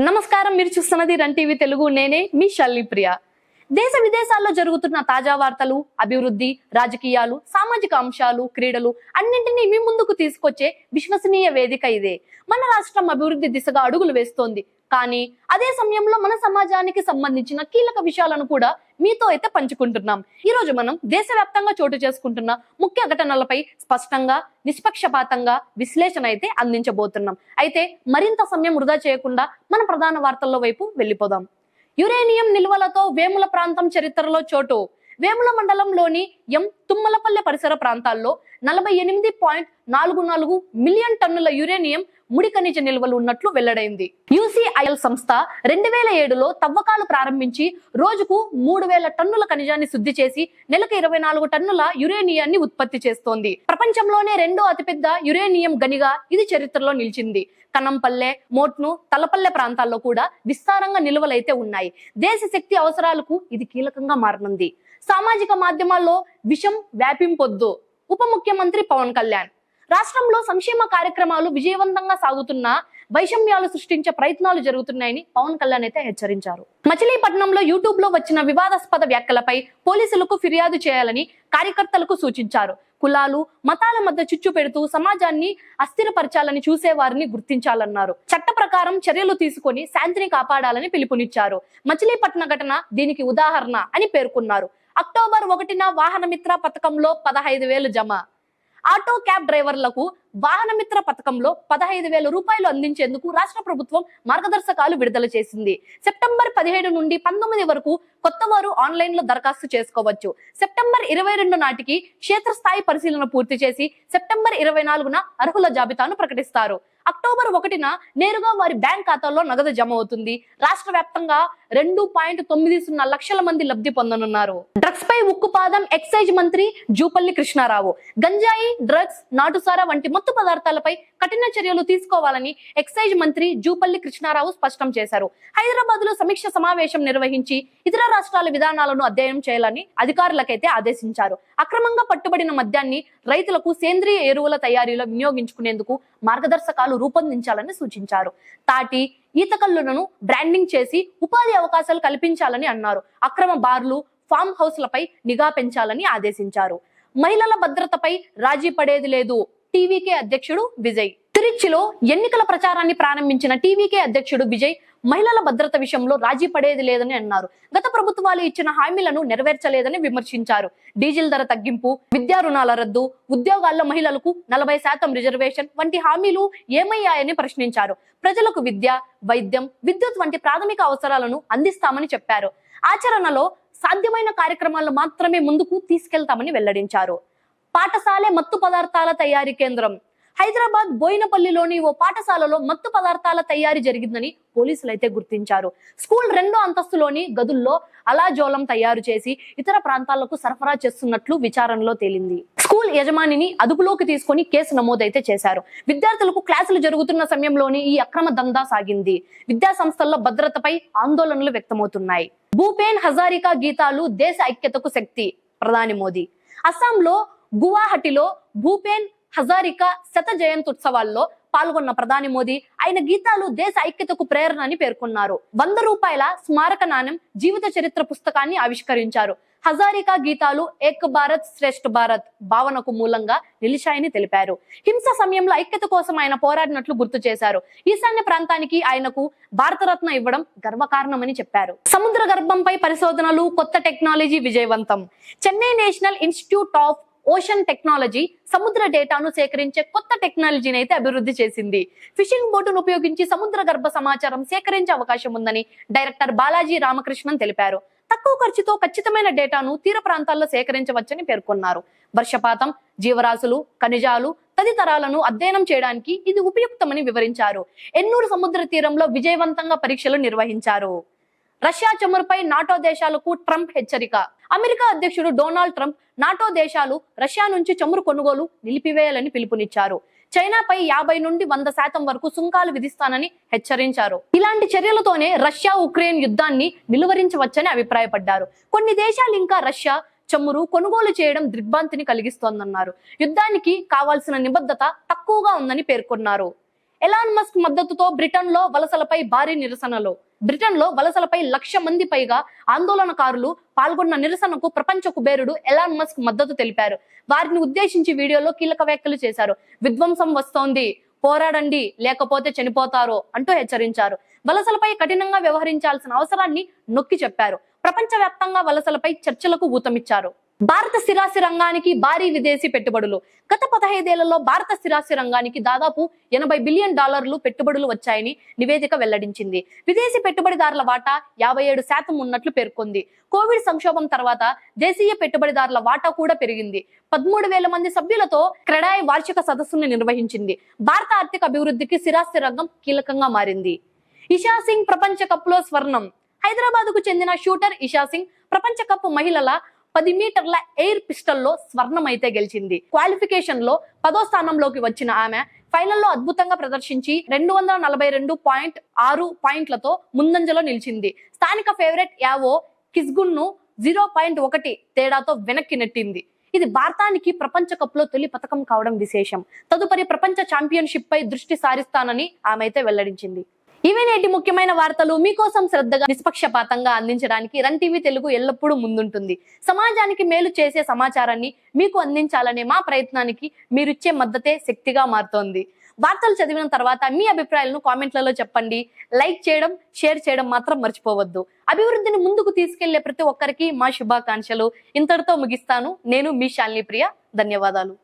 నమస్కారం మీరు చూస్తున్నది రన్ టీవీ తెలుగు నేనే మీ షల్లి ప్రియ. దేశ విదేశాల్లో జరుగుతున్న తాజా వార్తలు అభివృద్ధి రాజకీయాలు సామాజిక అంశాలు క్రీడలు అన్నింటినీ మీ ముందుకు తీసుకొచ్చే విశ్వసనీయ వేదిక ఇదే. మన రాష్ట్రం అభివృద్ధి దిశగా అడుగులు వేస్తోంది. కానీ అదే సమయంలో మన సమాజానికి సంబంధించిన కీలక విషయాలను కూడా మీతో అయితే పంచుకుంటున్నాం. ఈ రోజు మనం దేశవ్యాప్తంగా చోటు చేసుకుంటున్న ముఖ్య ఘటనలపై స్పష్టంగా నిష్పక్షపాతంగా విశ్లేషణ అయితే అందించబోతున్నాం. అయితే మరింత సమయం వృధా చేయకుండా మన ప్రధాన వార్తల్లో వైపు వెళ్ళిపోదాం. యురేనియం నిల్వలతో వేముల ప్రాంతం చరిత్రలో చోటు. వేముల మండలంలోని ఎం తుమ్మలపల్లె పరిసర ప్రాంతాల్లో నలభై ఎనిమిది పాయింట్ నాలుగు నాలుగు మిలియన్ టన్నుల యురేనియం ముడి ఖనిజ నిల్వలు ఉన్నట్లు వెల్లడైంది. యూసీఐఎల్ సంస్థ రెండు వేల ఏడులో తవ్వకాలు ప్రారంభించి రోజుకు మూడు వేల టన్నుల ఖనిజాన్ని శుద్ధి చేసి నెలకు ఇరవై నాలుగు టన్నుల యురేనియాన్ని ఉత్పత్తి చేస్తోంది. ప్రపంచంలోనే రెండో అతిపెద్ద యురేనియం గనిగా ఇది చరిత్రలో నిలిచింది. కనంపల్లె మోట్ను తలపల్లె ప్రాంతాల్లో కూడా విస్తారంగా నిల్వలైతే ఉన్నాయి. దేశ శక్తి అవసరాలకు ఇది కీలకంగా మారనుంది. సామాజిక మాధ్యమాల్లో విషం వ్యాపింపొద్దు. ఉప ముఖ్యమంత్రి పవన్ కళ్యాణ్ రాష్ట్రంలో సంక్షేమ కార్యక్రమాలు విజయవంతంగా సాగుతున్నా వైషమ్యాలు సృష్టించే ప్రయత్నాలు జరుగుతున్నాయని పవన్ కళ్యాణ్ అయితే హెచ్చరించారు. మచిలీపట్నంలో యూట్యూబ్లో వచ్చిన వివాదాస్పద వ్యాఖ్యలపై పోలీసులకు ఫిర్యాదు చేయాలని కార్యకర్తలకు సూచించారు. కులాలు మతాల మధ్య చిచ్చు పెడుతూ సమాజాన్ని అస్థిరపరచాలని చూసేవారిని గుర్తించాలన్నారు. చట్ట ప్రకారం చర్యలు తీసుకొని శాంతిని కాపాడాలని పిలుపునిచ్చారు. మచిలీపట్నం ఘటన దీనికి ఉదాహరణ అని పేర్కొన్నారు. అక్టోబర్ ఒకటిన వాహనమిత్ర పథకంలో పదహైదు వేలు జమ. ఆటో క్యాబ్ డ్రైవర్లకు వాహనమిత్ర పథకంలో పదహైదు వేల రూపాయలు అందించేందుకు రాష్ట్ర ప్రభుత్వం మార్గదర్శకాలు విడుదల చేసింది. సెప్టెంబర్ పదిహేడు నుండి పంతొమ్మిది వరకు కొత్త వారు ఆన్లైన్లో దరఖాస్తు చేసుకోవచ్చు. సెప్టెంబర్ ఇరవై రెండు నాటికి క్షేత్రస్థాయి పరిశీలన పూర్తి చేసి సెప్టెంబర్ ఇరవై నాలుగున అర్హుల జాబితాను ప్రకటిస్తారు. అక్టోబర్ ఒకటిన నేరుగా వారి బ్యాంక్ ఖాతాల్లో నగదు జమ అవుతుంది. రాష్ట్ర వ్యాప్తంగా రెండు పాయింట్ తొమ్మిది సున్నా లక్షల మంది లబ్ధి పొందనున్నారు. డ్రగ్స్ పై ఉక్కుపాదం ఎక్సైజ్ మంత్రి జూపల్లి కృష్ణారావు. గంజాయి డ్రగ్స్ నాటుసారా వంటి మత్తు పదార్థాలపై కఠిన చర్యలు తీసుకోవాలని ఎక్సైజ్ మంత్రి జూపల్లి కృష్ణారావు స్పష్టం చేశారు. హైదరాబాద్లో సమీక్ష సమావేశం నిర్వహించి ఇతర రాష్ట్రాల విధానాలను అధ్యయనం చేయాలని అధికారులకైతే ఆదేశించారు. అక్రమంగా పట్టుబడిన మద్యాన్ని రైతులకు సేంద్రియ ఎరువుల తయారీలో వినియోగించుకునేందుకు మార్గదర్శకాలు రూపొందించాలని సూచించారు. తాటి ఈతకల్లులను బ్రాండింగ్ చేసి ఉపాధి అవకాశాలు కల్పించాలని అన్నారు. అక్రమ బార్లు ఫామ్ హౌస్లపై నిఘా పెంచాలని ఆదేశించారు. మహిళల భద్రతపై రాజీ పడేది లేదు. టీవీకే అధ్యక్షుడు విజయ్. తిరుచిలో ఎన్నికల ప్రచారాన్ని ప్రారంభించిన టీవీకే అధ్యక్షుడు విజయ్ మహిళల భద్రత విషయంలో రాజీ పడేది లేదని అన్నారు. గత ప్రభుత్వాలు ఇచ్చిన హామీలను నెరవేర్చలేదని విమర్శించారు. డీజిల్ ధర తగ్గింపు విద్యా రుణాల రద్దు ఉద్యోగాల్లో మహిళలకు నలభై శాతం రిజర్వేషన్ వంటి హామీలు ఏమయ్యాయని ప్రశ్నించారు. ప్రజలకు విద్య వైద్యం విద్యుత్ వంటి ప్రాథమిక అవసరాలను అందిస్తామని చెప్పారు. ఆచరణలో సాధ్యమైన కార్యక్రమాలు మాత్రమే ముందుకు తీసుకెళ్తామని వెల్లడించారు. పాఠశాలే మత్తు పదార్థాల తయారీ కేంద్రం హైదరాబాద్ బోయినపల్లిలోని ఓ పాఠశాలలో మత్తు పదార్థాల తయారీ జరిగిందని పోలీసులు అయితే గుర్తించారు. స్కూల్ రెండో అంతస్తులోని గదుల్లో అలాజోలం తయారు చేసి ఇతర ప్రాంతాలకు సరఫరా చేస్తున్నట్లు విచారణలో తేలింది. స్కూల్ యజమానిని అదుపులోకి తీసుకొని కేసు నమోదైతే చేశారు. విద్యార్థులకు క్లాసులు జరుగుతున్న సమయంలోని ఈ అక్రమ దందా సాగింది. విద్యా సంస్థల్లో భద్రతపై ఆందోళనలు వ్యక్తమవుతున్నాయి. భూపేన్ హజారికా గీతాలు దేశ ఐక్యతకు శక్తి ప్రధాని మోదీ. అస్సాంలో గువాహటిలో భూపేన్ హజారికా శత జయంతుత్సవాల్లో పాల్గొన్న ప్రధాని మోదీ ఆయన గీతాలు దేశ ఐక్యతకు ప్రేరణ అని పేర్కొన్నారు. వంద రూపాయల స్మారక నాణ్యం జీవిత చరిత్ర పుస్తకాన్ని ఆవిష్కరించారు. హజారికా గీతాలు ఏక్ భారత్ శ్రేష్ఠ భారత్ భావనకు మూలంగా నిలిచాయని తెలిపారు. హింస సమయంలో ఐక్యత కోసం ఆయన పోరాడినట్లు గుర్తు చేశారు. ఈశాన్య ప్రాంతానికి ఆయనకు భారతరత్న ఇవ్వడం గర్వకారణమని చెప్పారు. సముద్ర గర్భంపై పరిశోధనలు కొత్త టెక్నాలజీ విజయవంతం. Chennai national institute of ocean technology సముద్ర డేటాను సేకరించే కొత్త టెక్నాలజీని అయితే అభివృద్ధి చేసింది. ఫిషింగ్ బోటును ఉపయోగించి సముద్ర గర్భ సమాచారం సేకరించే అవకాశం ఉందని డైరెక్టర్ బాలాజీ రామకృష్ణన్ తెలిపారు. తక్కువ ఖర్చుతో ఖచ్చితమైన డేటాను తీర ప్రాంతాల్లో సేకరించవచ్చని పేర్కొన్నారు. వర్షపాతం జీవరాశులు ఖనిజాలు తదితరాలను అధ్యయనం చేయడానికి ఇది ఉపయుక్తమని వివరించారు. ఎన్నూరు సముద్ర తీరంలో విజయవంతంగా పరీక్షలు నిర్వహించారు. రష్యా చమురుపై నాటో దేశాలకు ట్రంప్ హెచ్చరిక. అమెరికా అధ్యక్షుడు డొనాల్డ్ ట్రంప్ నాటో దేశాలు రష్యా నుంచి చమురు కొనుగోలు నిలిపివేయాలని పిలుపునిచ్చారు. చైనాపై యాభై నుండి వంద శాతం వరకు సుంకాలు విధిస్తానని హెచ్చరించారు. ఇలాంటి చర్యలతోనే రష్యా ఉక్రెయిన్ యుద్ధాన్ని నిలువరించవచ్చని అభిప్రాయపడ్డారు. కొన్ని దేశాలు ఇంకా రష్యా చమురు కొనుగోలు చేయడం దిగ్భాంతిని కలిగిస్తోందన్నారు. యుద్ధానికి కావాల్సిన నిబద్ధత తక్కువగా ఉందని పేర్కొన్నారు. ఎలాన్ మస్క్ మద్దతుతో బ్రిటన్లో వలసలపై భారీ నిరసనలు. బ్రిటన్లో వలసలపై లక్ష మంది పైగా ఆందోళనకారులు పాల్గొన్న నిరసనకు ప్రపంచ కుబేరుడు ఎలాన్ మస్క్ మద్దతు తెలిపారు. వారిని ఉద్దేశించి వీడియోలో కీలక వ్యాఖ్యలు చేశారు. విధ్వంసం వస్తోంది పోరాడండి లేకపోతే చనిపోతారు అంటూ హెచ్చరించారు. వలసలపై కఠినంగా వ్యవహరించాల్సిన అవసరాన్ని నొక్కి చెప్పారు. ప్రపంచవ్యాప్తంగా వలసలపై చర్చలకు ఊతమిచ్చారు. భారత స్థిరాస్తి రంగానికి భారీ విదేశీ పెట్టుబడులు. గత పదహైదేళ్ళలో భారత స్థిరాస్తి రంగానికి దాదాపు ఎనభై బిలియన్ డాలర్లు పెట్టుబడులు వచ్చాయని నివేదిక వెల్లడించింది. విదేశీ పెట్టుబడిదారుల వాటా యాభై ఏడు శాతం ఉన్నట్లు పేర్కొంది. కోవిడ్ సంక్షోభం తర్వాత దేశీయ పెట్టుబడిదారుల వాటా కూడా పెరిగింది. పదమూడు వేల మంది సభ్యులతో క్రెడాయ్ వార్షిక సదస్సును నిర్వహించింది. భారత ఆర్థిక అభివృద్ధికి స్థిరాస్తి రంగం కీలకంగా మారింది. ఇషా సింగ్ ప్రపంచ కప్లో స్వర్ణం. హైదరాబాద్కు చెందిన షూటర్ ఇషా సింగ్ ప్రపంచ కప్ మహిళల పది మీటర్ల ఎయిర్ పిస్టల్లో స్వర్ణం అయితే గెలిచింది. క్వాలిఫికేషన్లో పదో స్థానంలోకి వచ్చిన ఆమె ఫైనల్లో అద్భుతంగా ప్రదర్శించి రెండు వందల నలభై రెండు పాయింట్ ఆరు పాయింట్లతో ముందంజలో నిలిచింది. స్థానిక ఫేవరెట్ యావో కిస్గున్ను జీరో పాయింట్ ఒకటి తేడాతో వెనక్కి నెట్టింది. ఇది భారతానికి ప్రపంచ కప్లో తొలి పథకం కావడం విశేషం. తదుపరి ప్రపంచ ఛాంపియన్షిప్ పై దృష్టి సారిస్తానని ఆమె అయితే వెల్లడించింది. ఇవే నేటి ముఖ్యమైన వార్తలు. మీకోసం శ్రద్ధగా నిష్పక్షపాతంగా అందించడానికి రన్ టీవీ తెలుగు ఎల్లప్పుడూ ముందుంటుంది. సమాజానికి మేలు చేసే సమాచారాన్ని మీకు అందించాలనే మా ప్రయత్నానికి మీరిచ్చే మద్దతే శక్తిగా మారుతోంది. వార్తలు చదివిన తర్వాత మీ అభిప్రాయాలను కామెంట్లలో చెప్పండి. లైక్ చేయడం షేర్ చేయడం మాత్రం మర్చిపోవద్దు. అభివృద్ధిని ముందుకు తీసుకెళ్ళే ప్రతి ఒక్కరికి మా శుభాకాంక్షలు. ఇంతటితో ముగిస్తాను. నేను మీ శాలిని ప్రియ ధన్యవాదాలు.